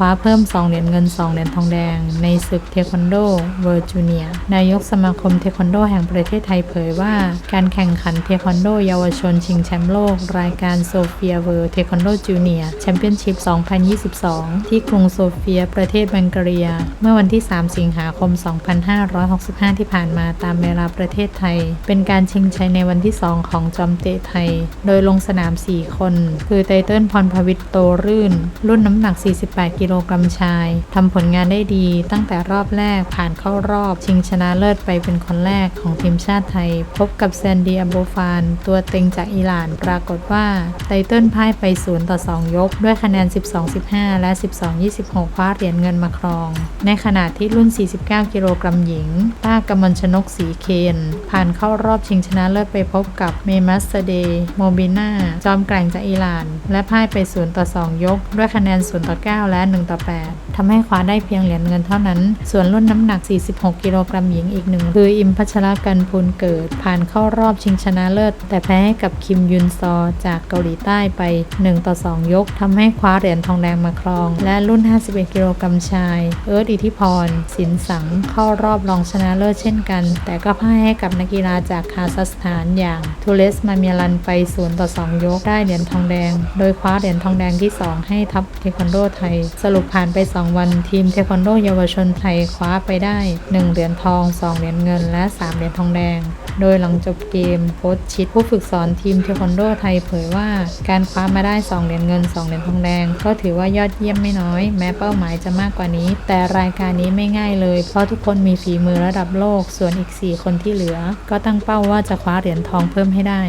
คว้าเพิ่ม 2 เหรียญเงิน 2 เหรียญทองแดง ในศึกเทควันโดเวิร์จูเนีย นายกสมาคมเทควันโดแห่งประเทศไทยเผยว่า การแข่งขันเทควันโดเยาวชนชิงแชมป์โลก รายการโซเฟียเวิร์เทควันโดจูเนียแชมเปี้ยนชิพ 2022 ที่กรุงโซเฟียประเทศบัลแกเรีย เมื่อวันที่ 3 สิงหาคม 2565 ที่ผ่านมาตามเวลาประเทศไทย เป็นการชิงชัยในวันที่ 2 ของจอมเตะไทย โดยลงสนาม 4 คน คือไตเติ้ลพรพวิทย์โตรื่น รุ่นน้ำหนัก 48กิโลกรัมชายทำผลงานได้ดี ตั้งแต่รอบแรกผ่านเข้ารอบชิงชนะเลิศไปเป็นคนแรกของทีมชาติไทย พบกับแซนดีอาโบฟาน ตัวเต็งจากอิหร่าน ปรากฏว่าไตเติ้ลพ่ายไป 0 ต่อ 2 ยก ด้วยคะแนน 12-15 และ 12-26 คว้าเหรียญเงินมาครอง ในขณะที่รุ่น 49 กิโลกรัมหญิง ต้ากำมลชนกสีเคน ผ่านเข้ารอบชิงชนะเลิศไปพบกับเมมัสเดย์โมบิน่าจอมแกร่งจากอิหร่าน และพ่ายไป 0 ต่อ 2 ยก ด้วยคะแนน 0 ต่อ 9 และ1ต่อ 8ทำให้คว้าได้เพียงเหรียญเงินเท่านั้น ส่วนรุ่นน้ำหนัก 46 กิโลกรัมหญิงอีกหนึ่ง คืออิมพัชรกันพูลเกิด ผ่านเข้ารอบชิงชนะเลิศ แต่แพ้ให้กับคิมยุนซอจากเกาหลีใต้ไป 1 ต่อ 2 ยกทำให้คว้าเหรียญทองแดงมาครอง และรุ่น 51 กิโลกรัมชาย เอิร์ธอิทธิพร สินสังเข้ารอบรองชนะเลิศเช่นกัน แต่ก็พ่ายให้กับนักกีฬาจากคาซัคสถานอย่างทูเลสมาเมียรันไป 0 ต่อ 2 ยกได้เหรียญทองแดง โดยคว้าเหรียญทองแดงที่ 2 ให้ทัพเทควันโดไทยสรุปผ่านไป 2 วันทีมเทควันโดเยาวชนไทยคว้าไปได้ 1 เหรียญทอง 2 เหรียญเงิน และ 3 เหรียญทองแดง โดยหลังจบเกมโค้ชชิดผู้ฝึกสอนทีมเทควันโดไทยเผยว่าการคว้ามาได้ 2 เหรียญเงิน 2 เหรียญทองแดง ก็ถือว่ายอดเยี่ยมไม่น้อย แม้เป้าหมายจะมากกว่านี้ แต่รายการนี้ไม่ง่ายเลย เพราะทุกคนมีฝีมือระดับโลก ส่วนอีก 4 คนที่เหลือ ก็ตั้งเป้าว่าจะคว้าเหรียญทองเพิ่มให้ได้